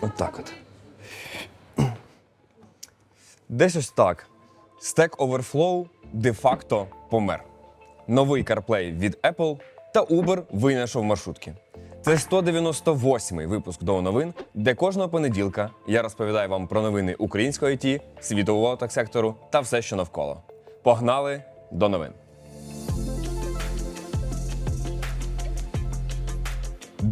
Отак от. Десь ось так. Stack Overflow де-факто помер. Новий CarPlay від Apple та Uber винайшов маршрутки. Це 198-й випуск до новин, де кожного понеділка я розповідаю вам про новини українського IT, світового таксектору та все, що навколо. Погнали до новин.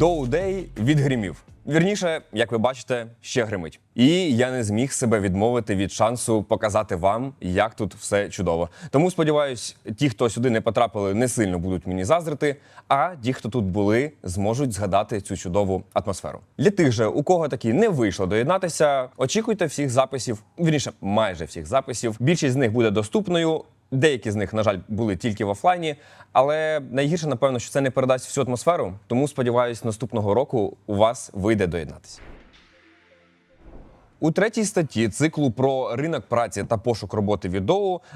Day відгримів. Вірніше, як ви бачите, ще гримить. І я не зміг себе відмовити від шансу показати вам, як тут все чудово. Тому сподіваюсь, ті, хто сюди не потрапили, не сильно будуть мені заздрити. А ті, хто тут були, зможуть згадати цю чудову атмосферу. Для тих же, у кого таки не вийшло доєднатися, очікуйте всіх записів, вірніше, майже всіх записів. Більшість з них буде доступною. Деякі з них, на жаль, були тільки в офлайні, але найгірше, напевно, що це не передасть всю атмосферу. Тому сподіваюсь, наступного року у вас вийде доєднатися. У третій статті циклу про ринок праці та пошук роботи від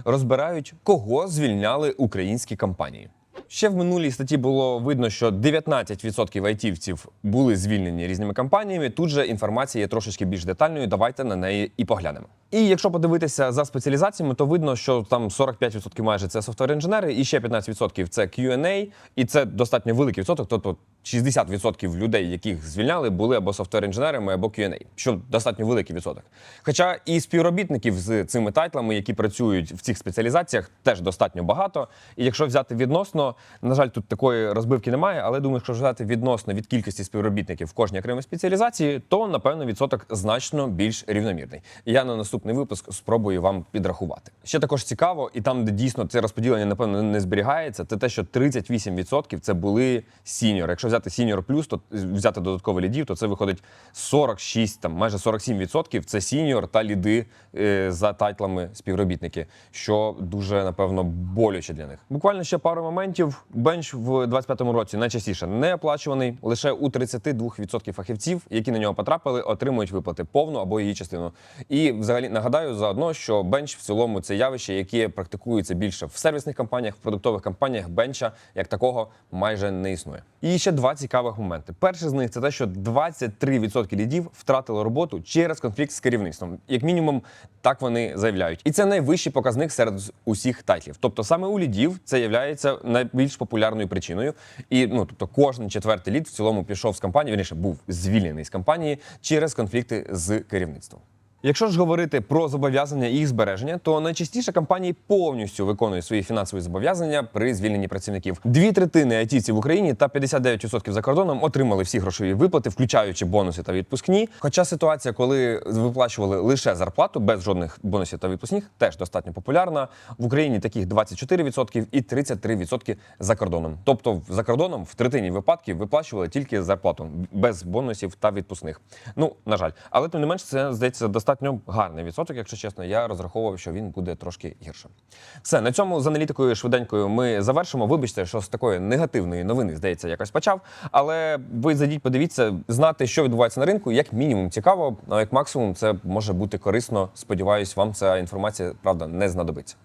розбирають, кого звільняли українські компанії. Ще в минулій статті було видно, що 19% айтівців були звільнені різними компаніями. Тут же інформація є трошечки більш детальною. Давайте на неї і поглянемо. І якщо подивитися за спеціалізаціями, то видно, що там 45% майже це софтвер-інженери, і ще 15% це Q&A, і це достатньо великий відсоток. Тобто 60% людей, яких звільняли, були або софтвер-інженерами, або Q&A, що достатньо великий відсоток. Хоча і співробітників з цими тайтлами, які працюють в цих спеціалізаціях, теж достатньо багато. І якщо взяти відносно, на жаль, тут такої розбивки немає, але думаю, якщо взяти відносно від кількості співробітників в кожній окремій спеціалізації, то напевно відсоток значно більш рівномірний. Я на наступний випуск спробую вам підрахувати. Ще також цікаво, і там, де дійсно це розподілення, напевно, не зберігається, це те, що 38% це були сіньори. Якщо взяти сіньор плюс, то взяти додатковий лідів, то це виходить 46, там майже 47% це сіньор та ліди е, за тайтлами співробітники, що дуже напевно боляче для них. Буквально ще пару моментів. Бенч в 25-му році найчастіше не оплачуваний. Лише у 32% фахівців, які на нього потрапили, отримують виплати повну або її частину. І взагалі нагадаю заодно, що бенч в цілому це явище, яке практикується більше в сервісних компаніях, в продуктових компаніях. Бенча як такого майже не існує. І ще два цікавих моменти. Перший з них це те, що 23% лідів втратили роботу через конфлікт з керівництвом. Як мінімум, так вони заявляють. І це найвищий показник серед усіх тайтлів. Тобто саме у лідів це є найбільш популярною причиною. І ну тобто, кожен четвертий лід в цілому пішов з компанії, вірніше був звільнений з компанії через конфлікти з керівництвом. Якщо ж говорити про зобов'язання і їх збереження, то найчастіше компанії повністю виконують свої фінансові зобов'язання при звільненні працівників. Дві третини айтівців в Україні та 59% за кордоном отримали всі грошові виплати, включаючи бонуси та відпускні. Хоча ситуація, коли виплачували лише зарплату без жодних бонусів та відпускних, теж достатньо популярна. В Україні таких 24% і 33% за кордоном. Тобто за кордоном в третині випадків виплачували тільки зарплату без бонусів та відпускних. Ну на жаль, але тим не менш, це здається достатньо гарний відсоток, якщо чесно. Я розраховував, що він буде трошки гірше. Все на цьому з аналітикою швиденькою ми завершимо. Вибачте, що з такої негативної новини здається, якось почав. Але ви зайдіть, подивіться, знати, що відбувається на ринку, як мінімум цікаво, а як максимум це може бути корисно. Сподіваюсь, вам ця інформація правда не знадобиться.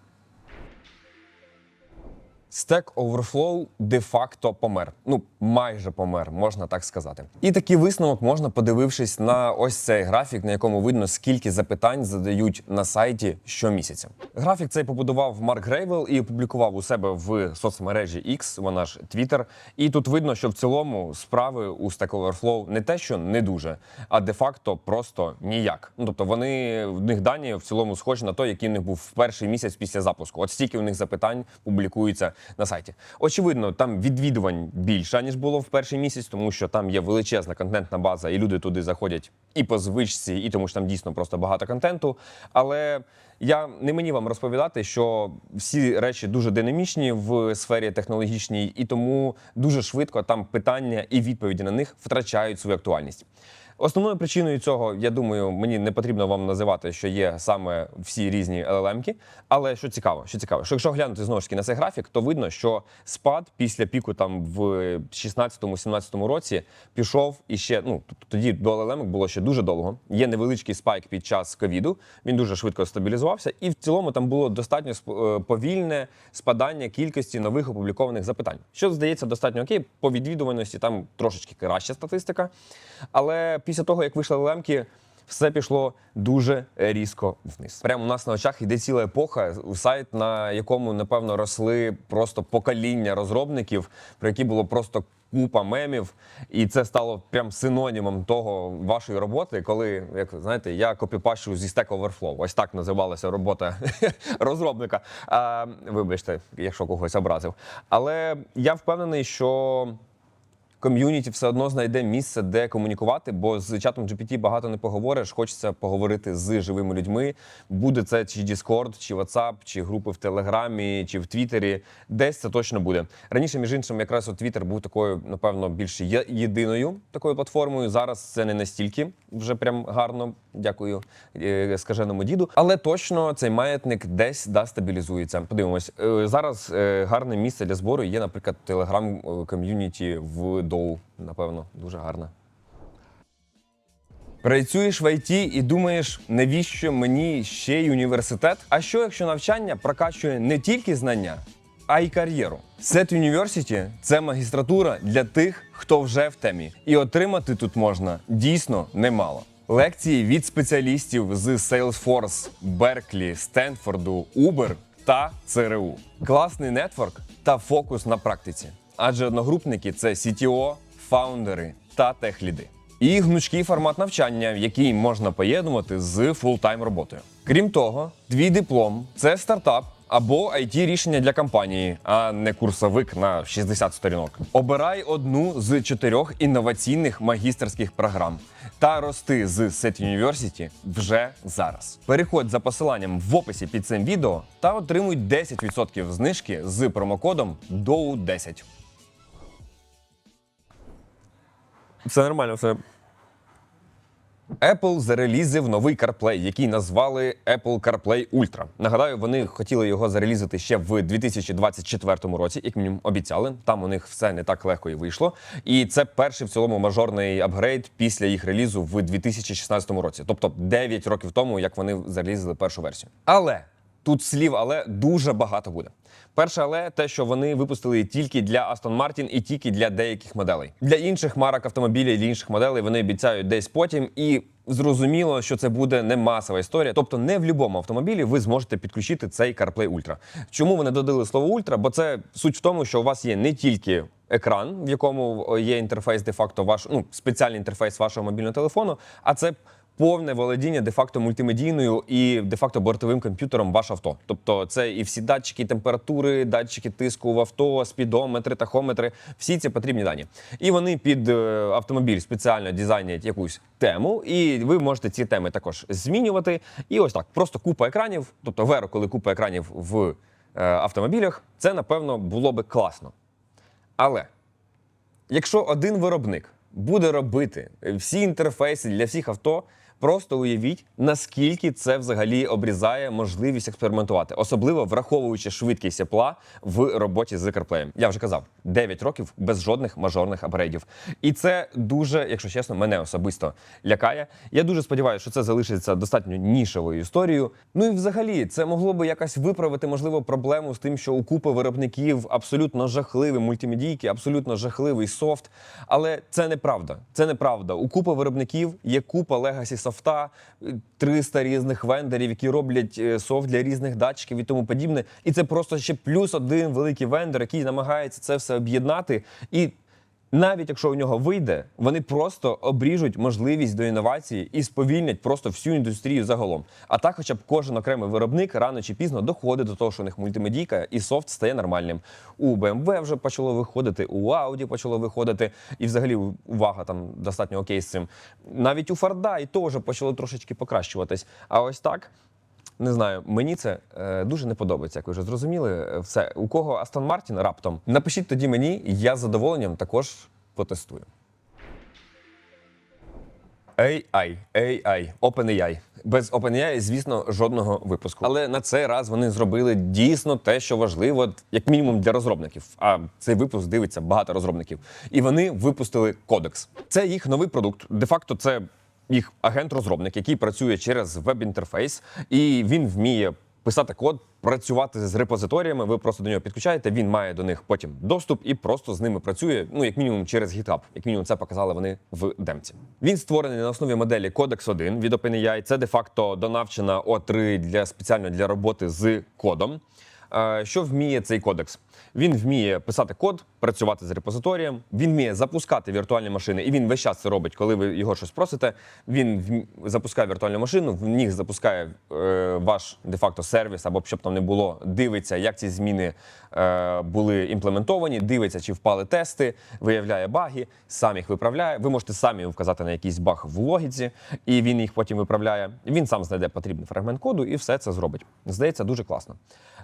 Stack Overflow де-факто помер. Ну, майже помер, можна так сказати. І такий висновок можна, подивившись на ось цей графік, на якому видно, скільки запитань задають на сайті щомісяця. Графік цей побудував Марк Грейвел і опублікував у себе в соцмережі X, вона ж Twitter. І тут видно, що в цілому справи у Stack Overflow не те, що не дуже, а де-факто просто ніяк. Ну тобто вони в них дані в цілому схожі на той, який в них був в перший місяць після запуску. От стільки у них запитань публікується на сайті. Очевидно, там відвідувань більше ніж було в перший місяць, тому що там є величезна контентна база, і люди туди заходять і по звичці, і тому що там дійсно просто багато контенту. Але я не мені вам розповідати, що всі речі дуже динамічні в сфері технологічній, і тому дуже швидко там питання і відповіді на них втрачають свою актуальність. Основною причиною цього, я думаю, мені не потрібно вам називати, що є саме всі різні LLM-ки. Але що цікаво, що цікаво, що якщо глянути знову ж таки на цей графік, то видно, що спад після піку там в 16-17 році пішов і ще ну тоді до LLM було ще дуже довго. Є невеличкий спайк під час ковіду. Він дуже швидко стабілізувався, і в цілому там було достатньо е, повільне спадання кількості нових опублікованих запитань. Що здається достатньо окей. По відвідуваності там трошечки краща статистика. Але після того, як вийшли лемки, все пішло дуже різко вниз. Прямо у нас на очах йде ціла епоха, сайт, на якому напевно росли просто покоління розробників, про які було просто купа мемів, і це стало прям синонімом того вашої роботи, коли як знаєте, я копіпащу зі Stack Overflow. Ось так називалася робота розробника. А, вибачте, якщо когось образив. Але я впевнений, що ком'юніті все одно знайде місце, де комунікувати, бо з чатом GPT багато не поговориш. Хочеться поговорити з живими людьми. Буде це чи Discord, чи WhatsApp, чи групи в Телеграмі, чи в Твіттері. Десь це точно буде. Раніше, між іншим, якраз от Twitter був такою, напевно, більш єдиною такою платформою. Зараз це не настільки вже прям гарно. Дякую е, скаженому діду. Але точно цей маятник десь да стабілізується. Подивимось. Е, Зараз е, гарне місце для збору є, наприклад, телеграм ком'юніті в Доу. Напевно, дуже гарне. Працюєш в ІТ і думаєш, навіщо мені ще й університет? А що якщо навчання прокачує не тільки знання, а й кар'єру? Set University – це магістратура для тих, хто вже в темі, і отримати тут можна дійсно немало. Лекції від спеціалістів з Salesforce, Berkeley, Стенфорду, Uber та ЦРУ. Класний нетворк та фокус на практиці. Адже одногрупники це CTO, фаундери та техліди. І гнучкий формат навчання, який можна поєднувати з фултайм роботою. Крім того, твій диплом це стартап або it рішення для компанії, а не курсовик на 60 сторінок. Обирай одну з чотирьох інноваційних магістерських програм та рости з Set University вже зараз. Переходь за посиланням в описі під цим відео та отримуй 10% знижки з промокодом DOU10. Все нормально, все. Apple зарелізив новий CarPlay, який назвали Apple CarPlay Ultra. Нагадаю, вони хотіли його зарелізити ще в 2024 році, як мінімум обіцяли. Там у них все не так легко і вийшло. І це перший в цілому мажорний апгрейд після їх релізу в 2016 році, тобто 9 років тому, як вони зарелізили першу версію. Але тут слів, але дуже багато буде. Перше, але те, що вони випустили тільки для Aston Martin і тільки для деяких моделей. Для інших марок автомобілів, для інших моделей вони обіцяють десь потім і. Зрозуміло, що це буде не масова історія, тобто не в будь-якому автомобілі ви зможете підключити цей CarPlay Ultra. Чому вони додали слово Ultra? Бо це суть в тому, що у вас є не тільки екран, в якому є інтерфейс, де-факто ваш ну спеціальний інтерфейс вашого мобільного телефону, а це повне володіння де-факто мультимедійною і де-факто бортовим комп'ютером ваш авто. Тобто це і всі датчики температури, датчики тиску в авто, спідометри, тахометри, всі ці потрібні дані. І вони під е, автомобіль спеціально дизайнять якусь тему, і ви можете ці теми також змінювати. І ось так, просто купа екранів, тобто веро, коли купа екранів в е, автомобілях, це напевно було би класно. Але якщо один виробник буде робити всі інтерфейси для всіх авто, просто уявіть, наскільки це взагалі обрізає можливість експериментувати, особливо враховуючи швидкість Apple в роботі з CarPlay. Я вже казав, 9 років без жодних мажорних апгрейдів. І це дуже, якщо чесно, мене особисто лякає. Я дуже сподіваюся, що це залишиться достатньо нішевою історією. Ну і взагалі, це могло би якось виправити, можливо, проблему з тим, що у купи виробників абсолютно жахливі мультимедійки, абсолютно жахливий софт. Але це неправда. Це неправда. У купи виробників є купа легасі софта, 300 різних вендорів, які роблять е, софт для різних датчиків і тому подібне. І це просто ще плюс один великий вендор, який намагається це все об'єднати. І навіть якщо у нього вийде, вони просто обріжуть можливість до інновації і сповільнять просто всю індустрію загалом. А так, хоча б кожен окремий виробник рано чи пізно доходить до того, що у них мультимедійка і софт стає нормальним. У BMW вже почало виходити, у Audi почало виходити, і взагалі увага там достатньо окей з цим. Навіть у Форда і то вже почало трошечки покращуватись. А ось так. Не знаю, мені це е, дуже не подобається, як ви вже зрозуміли. Е, Все, у кого Астон Мартін раптом, напишіть тоді мені, я з задоволенням також потестую. AI, AI, OpenAI. Без OpenAI, звісно, жодного випуску. Але на цей раз вони зробили дійсно те, що важливо, як мінімум для розробників. А цей випуск дивиться багато розробників. І вони випустили кодекс. Це їх новий продукт. Де-факто, це їх агент-розробник, який працює через веб-інтерфейс, і він вміє писати код, працювати з репозиторіями. Ви просто до нього підключаєте. Він має до них потім доступ і просто з ними працює. Ну як мінімум через GitHub. Як мінімум, це показали вони в демці. Він створений на основі моделі Codex 1 від OpenAI. Це де-факто донавчена O3 для спеціально для роботи з кодом. Е, Що вміє цей кодекс? Він вміє писати код, працювати з репозиторієм, він вміє запускати віртуальні машини, і він весь час це робить, коли ви його щось просите. Він запускає віртуальну машину, в них запускає е, ваш де-факто сервіс, або щоб там не було, дивиться, як ці зміни е, були імплементовані, дивиться, чи впали тести, виявляє баги, сам їх виправляє. Ви можете самі вказати на якийсь баг в логіці, і він їх потім виправляє. Він сам знайде потрібний фрагмент коду і все це зробить. Здається, дуже класно.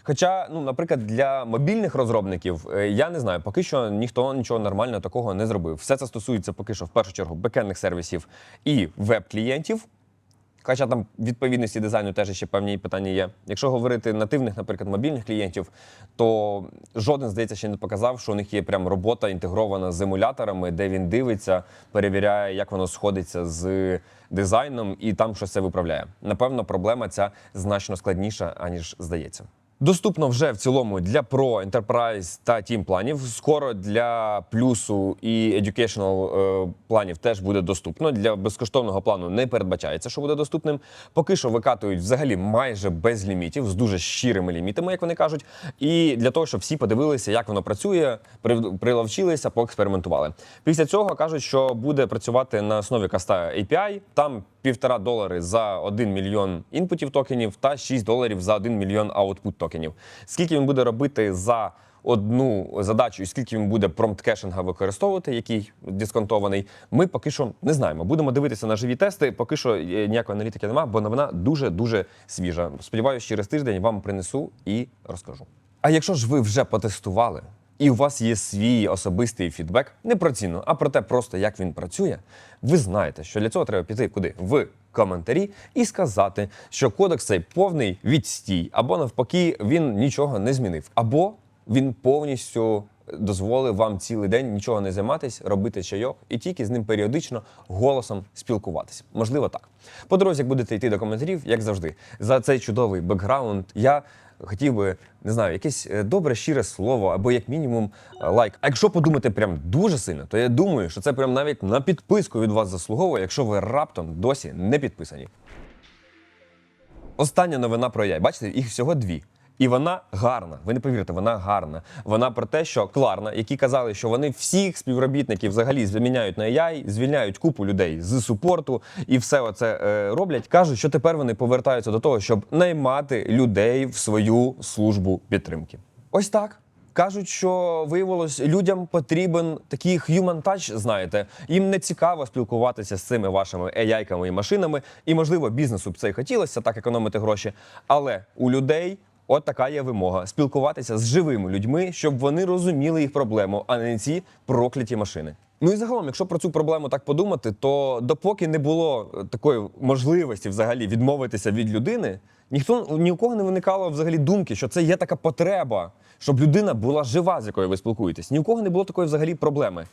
Хоча, ну, наприклад, для мобільних розробників е, я не знаю, поки що ніхто нічого нормального такого не зробив. Все це стосується поки що в першу чергу бекендних сервісів і веб-клієнтів. Хоча там відповідності дизайну теж ще певні питання є. Якщо говорити нативних, наприклад, мобільних клієнтів, то жоден, здається, ще не показав, що у них є прям робота інтегрована з емуляторами, де він дивиться, перевіряє, як воно сходиться з дизайном, і там щось це виправляє. Напевно, проблема ця значно складніша, аніж здається. Доступно вже в цілому для Pro, Enterprise та Team планів. Скоро для плюсу і educational е, планів теж буде доступно. Для безкоштовного плану не передбачається, що буде доступним. Поки що викатують взагалі майже без лімітів, з дуже щирими лімітами, як вони кажуть. І для того, щоб всі подивилися, як воно працює, при- приловчилися, поекспериментували. Після цього кажуть, що буде працювати на основі каста API. Там півтора долари за 1 мільйон інпутів токенів та 6 доларів за 1 мільйон аутпут токенів. Скільки він буде робити за одну задачу, і скільки він буде промпт кешинга використовувати, який дисконтований, ми поки що не знаємо. Будемо дивитися на живі тести. Поки що е, ніякої аналітики немає, бо новина дуже дуже свіжа. Сподіваюся, через тиждень вам принесу і розкажу. А якщо ж ви вже потестували, і у вас є свій особистий фідбек не про ціну, а про те, просто як він працює, ви знаєте, що для цього треба піти куди? В коментарі і сказати, що кодекс цей повний відстій, або навпаки, він нічого не змінив, або він повністю дозволив вам цілий день нічого не займатись, робити чайок і тільки з ним періодично голосом спілкуватися. Можливо, так. По дорозі, як будете йти до коментарів, як завжди, за цей чудовий бекграунд я хотів би, не знаю, якесь е, добре щире слово або як мінімум е, лайк. А якщо подумати прям дуже сильно, то я думаю, що це прям навіть на підписку від вас заслуговує, якщо ви раптом досі не підписані. Остання новина про AI. Бачите, їх всього дві. І вона гарна. Ви не повірите, вона гарна. Вона про те, що Кларна, які казали, що вони всіх співробітників взагалі заміняють на AI, звільняють купу людей з супорту і все оце е, роблять. кажуть, що тепер вони повертаються до того, щоб наймати людей в свою службу підтримки. Ось так. Кажуть, що виявилось, людям потрібен такий human touch, знаєте. Їм не цікаво спілкуватися з цими вашими AI-ками і машинами. І, можливо, бізнесу б це й хотілося так економити гроші. Але у людей от така є вимога: спілкуватися з живими людьми, щоб вони розуміли їх проблему, а не ці прокляті машини. Ну і загалом, якщо про цю проблему так подумати, то допоки не було е, такої можливості взагалі відмовитися від людини, ніхто ні у кого не виникало взагалі думки, що це є така потреба, щоб людина була жива, з якою ви спілкуєтесь. Ні у кого не було такої взагалі проблеми.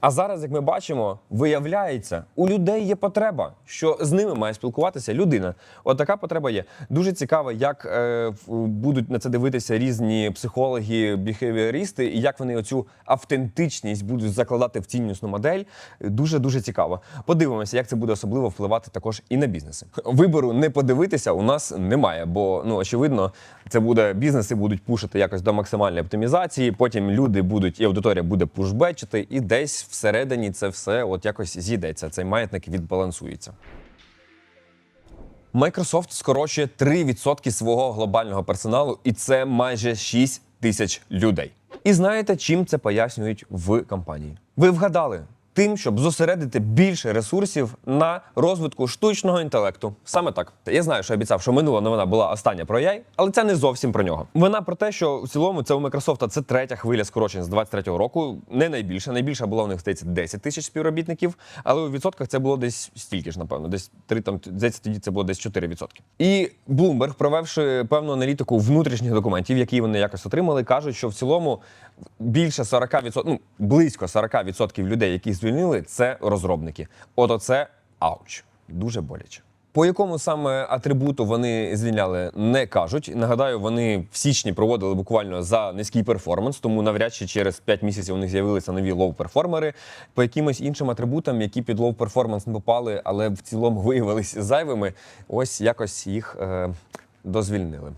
А зараз, як ми бачимо, виявляється, у людей є потреба, що з ними має спілкуватися людина. От така потреба є. Дуже цікаво, як е, будуть на це дивитися різні психологи, біхевіористи, і як вони оцю автентичність будуть закладати в ціннісну модель. Дуже дуже цікаво. Подивимося, як це буде особливо впливати також і на бізнеси. Вибору не подивитися у нас немає, бо ну очевидно, це буде бізнеси будуть пушити якось до максимальної оптимізації. Потім люди будуть і аудиторія буде пушбечити, і десь всередині це все от якось зійдеться. Цей маятник відбалансується. Microsoft скорочує 3% свого глобального персоналу, і це майже 6 тисяч людей. І знаєте, чим це пояснюють в компанії? Ви вгадали. Тим, щоб зосередити більше ресурсів на розвитку штучного інтелекту. Саме так. Я знаю, що я обіцяв, що минула новина була остання про AI, але це не зовсім про нього. Вона про те, що в цілому це у Microsoft це третя хвиля скорочень з 23-го року. Не найбільша. Найбільша була у них здається 10 тисяч співробітників, але у відсотках це було десь стільки ж, напевно, десь 3, там здається, тоді це було десь 4 відсотки. І Bloomberg, провівши певну аналітику внутрішніх документів, які вони якось отримали, кажуть, що в цілому більше 40%, ну близько 40% людей, які звільнили, це розробники. От оце ауч. дуже боляче. По якому саме атрибуту вони звільняли, не кажуть. Нагадаю, вони в січні проводили буквально за низький перформанс, тому навряд чи через 5 місяців у них з'явилися нові лоу-перформери. По якимось іншим атрибутам, які під лоу-перформанс не попали, але в цілому виявилися зайвими, ось якось їх е, дозвільнили.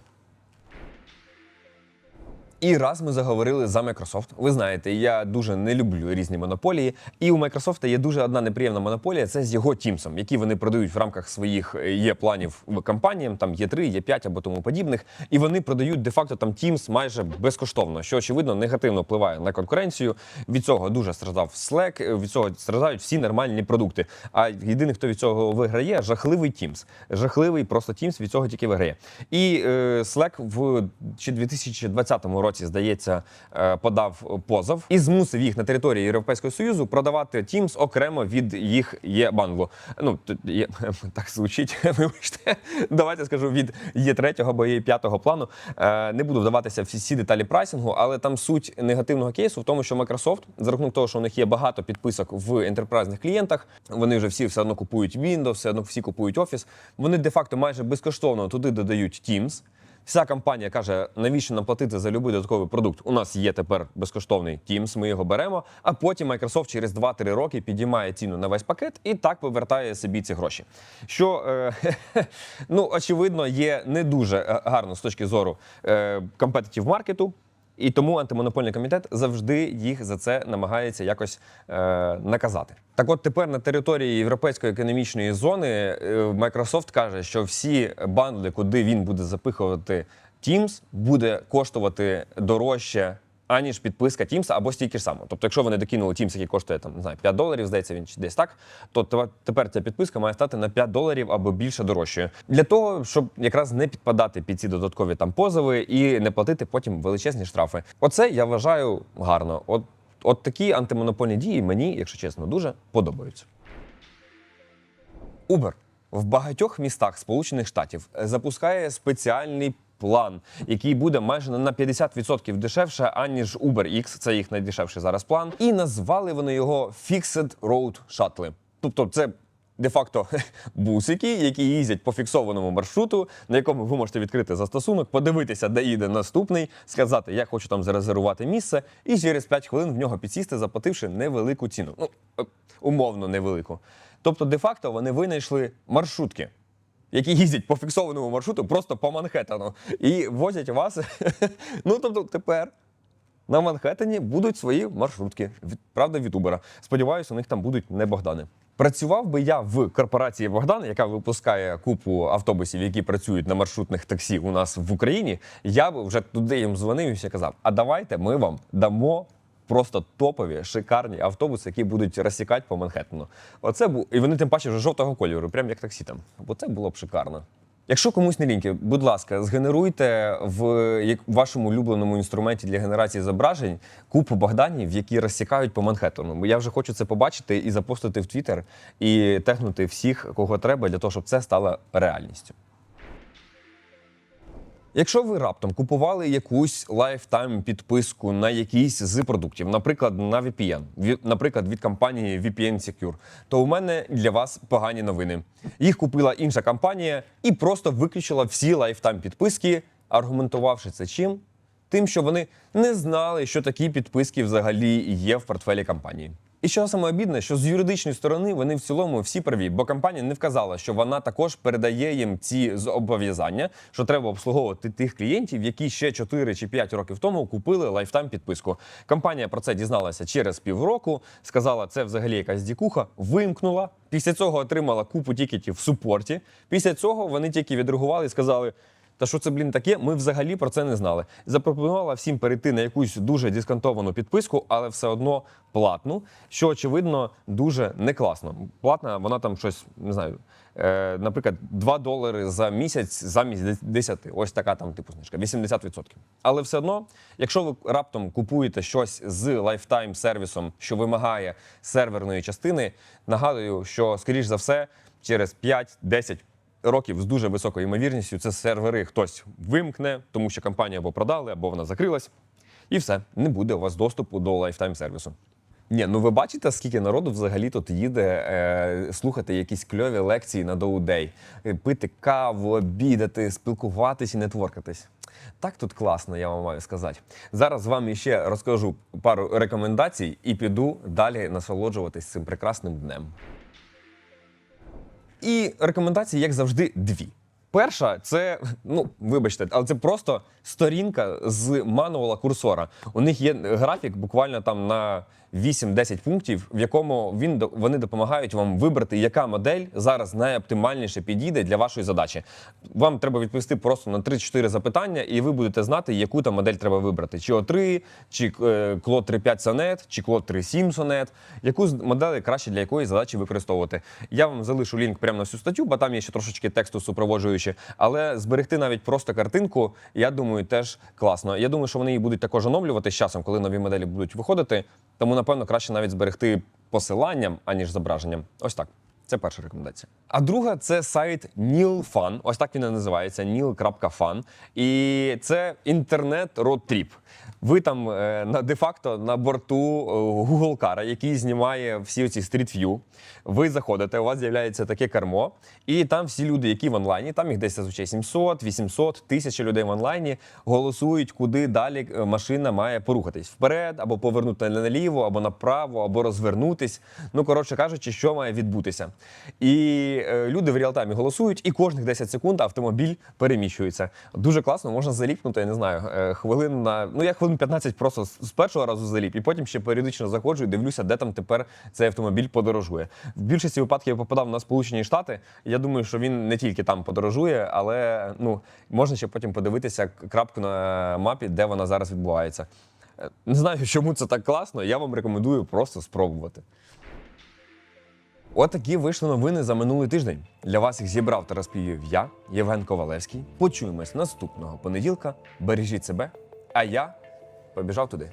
І раз ми заговорили за Microsoft. Ви знаєте, я дуже не люблю різні монополії. І у Microsoft є дуже одна неприємна монополія це з його Teams, які вони продають в рамках своїх е, є планів компаніям, там є 3, є 5 або тому подібних. І вони продають де-факто там Teams майже безкоштовно, що очевидно негативно впливає на конкуренцію. Від цього дуже страждав Slack, е, від цього страждають всі нормальні продукти. А єдиний, хто від цього виграє, жахливий Teams. Жахливий просто Teams від цього тільки виграє. І е, Slack в чи 2020 році, здається, е, подав позов і змусив їх на території Європейського Союзу продавати Teams окремо від їх є банглу. Ну є так звучить. Вибачте, давайте скажу від є третього або є п'ятого плану. Е, Не буду вдаватися всі деталі прайсингу, але там суть негативного кейсу в тому, що Microsoft, за рахунок того, що у них є багато підписок в ентерпрайзних клієнтах, вони вже всі все одно купують Windows, все одно всі купують Office. Вони де-факто майже безкоштовно туди додають Teams. Вся компанія каже, навіщо нам платити за будь-який додатковий продукт? У нас є тепер безкоштовний Teams, ми його беремо. А потім Microsoft через 2-3 роки підіймає ціну на весь пакет і так повертає собі ці гроші. Що е, ну очевидно є не дуже е, гарно з точки зору е, маркету. І тому антимонопольний комітет завжди їх за це намагається якось е, наказати. Так, от тепер на території Європейської економічної зони е, Microsoft каже, що всі бандли, куди він буде запихувати Teams, буде коштувати дорожче. Аніж підписка Teams або стільки ж само. Тобто, якщо вони докинули Teams, який коштує там не знаю 5 доларів, здається, він чи десь так, то тепер ця підписка має стати на 5 доларів або більше дорожчою. Для того, щоб якраз не підпадати під ці додаткові там позови і не платити потім величезні штрафи. Оце я вважаю гарно. От, от такі антимонопольні дії мені, якщо чесно, дуже подобаються. Uber в багатьох містах Сполучених Штатів запускає спеціальний план, який буде майже на 50% дешевше, аніж UberX, це їх найдешевший зараз план. І назвали вони його Fixed Road Shuttle. Тобто, це. Де-факто бусики, які їздять по фіксованому маршруту, на якому ви можете відкрити застосунок, подивитися, де їде наступний, сказати, я хочу там зарезервувати місце, і через 5 хвилин в нього підсісти, заплативши невелику ціну. Ну, е, умовно невелику. Тобто, де-факто вони винайшли маршрутки, які їздять по фіксованому маршруту просто по Манхеттену і возять вас. ну тобто, тепер. На Манхеттені будуть свої маршрутки, від, правда, від Убера. Сподіваюся, у них там будуть не Богдани. Працював би я в корпорації Богдан, яка випускає купу автобусів, які працюють на маршрутних таксі у нас в Україні. Я би вже туди їм дзвонив і казав: а давайте ми вам дамо просто топові, шикарні автобуси, які будуть розсікати по Манхеттену. Оце був і вони тим паче вже жовтого кольору, прям як таксі там. Бо це було б шикарно. Якщо комусь не ліньки, будь ласка, згенеруйте в вашому улюбленому інструменті для генерації зображень купу Богданів, які розсікають по Манхеттену. Я вже хочу це побачити і запостити в Твіттер, і тегнути всіх, кого треба, для того, щоб це стало реальністю. Якщо ви раптом купували якусь лайфтайм підписку на якийсь з продуктів, наприклад, на VPN, наприклад, від компанії VPN Secure, то у мене для вас погані новини. Їх купила інша компанія і просто виключила всі лайфтайм підписки, аргументувавши це чим? Тим, що вони не знали, що такі підписки взагалі є в портфелі компанії. І що саме обідне, що з юридичної сторони вони в цілому всі праві, бо компанія не вказала, що вона також передає їм ці зобов'язання, що треба обслуговувати тих клієнтів, які ще 4 чи 5 років тому купили лайфтайм підписку. Компанія про це дізналася через півроку, сказала, це взагалі якась дікуха, вимкнула. Після цього отримала купу тікетів в супорті. Після цього вони тільки відреагували і сказали. Та що це, блін, таке? Ми взагалі про це не знали. Запропонувала всім перейти на якусь дуже дисконтовану підписку, але все одно платну, що очевидно дуже не класно. Платна, вона там щось не знаю. Е, наприклад, 2 долари за місяць замість 10. Ось така там типу знижка, 80%. Але все одно, якщо ви раптом купуєте щось з лайфтайм сервісом, що вимагає серверної частини, нагадую, що скоріш за все через 5-10 років з дуже високою ймовірністю це сервери хтось вимкне, тому що компанію або продали, або вона закрилась. І все, не буде у вас доступу до лайфтайм сервісу. Ні, ну ви бачите, скільки народу взагалі тут їде е, слухати якісь кльові лекції на доудей, пити каву, обідати, спілкуватись і нетворкатись. Так тут класно, я вам маю сказати. Зараз вам ще розкажу пару рекомендацій і піду далі насолоджуватись цим прекрасним днем. І рекомендації, як завжди, дві. Перша це, ну вибачте, але це просто сторінка з мануала курсора. У них є графік буквально там на 8-10 пунктів, в якому він вони допомагають вам вибрати, яка модель зараз найоптимальніше підійде для вашої задачі. Вам треба відповісти просто на 3-4 запитання, і ви будете знати, яку там модель треба вибрати: чи O3, чи е, Claude 3.5 Sonnet, чи Claude 3.7 Sonnet, яку з моделі краще для якої задачі використовувати. Я вам залишу лінк прямо на всю статтю, бо там є ще трошечки тексту супроводжуючи. Але зберегти навіть просто картинку, я думаю, теж класно. Я думаю, що вони її будуть також оновлювати з часом, коли нові моделі будуть виходити. Тому, напевно, краще навіть зберегти посиланням, аніж зображенням. Ось так. Це перша рекомендація. А друга це сайт NeilFun. Ось так він і називається Nil.fun. І це інтернет родтріп. Ви там е, на де-факто на борту е, Google Car, який знімає всі ці View. Ви заходите, у вас з'являється таке кермо, і там всі люди, які в онлайні, там їх десь зазвичай 700, 800, 1000 людей в онлайні, голосують, куди далі е, машина має порухатись вперед, або повернути наліво, або направо, або розвернутись. Ну, коротше кажучи, що має відбутися. І люди в реалтаймі голосують, і кожних 10 секунд автомобіль переміщується. Дуже класно, можна заліпнути, я не знаю, хвилин на. Ну, я хвилин 15 просто з з першого разу заліп, і потім ще періодично заходжу і дивлюся, де там тепер цей автомобіль подорожує. В більшості випадків я попадав на Сполучені Штати. Я думаю, що він не тільки там подорожує, але ну, можна ще потім подивитися крапку на мапі, де вона зараз відбувається. Е, Не знаю, чому це так класно. Я вам рекомендую просто спробувати. Отакі вийшли новини за минулий тиждень. Для вас їх зібрав та розповів я, Євген Ковалевський. Почуємось наступного понеділка. Бережіть себе, а я побіжав туди.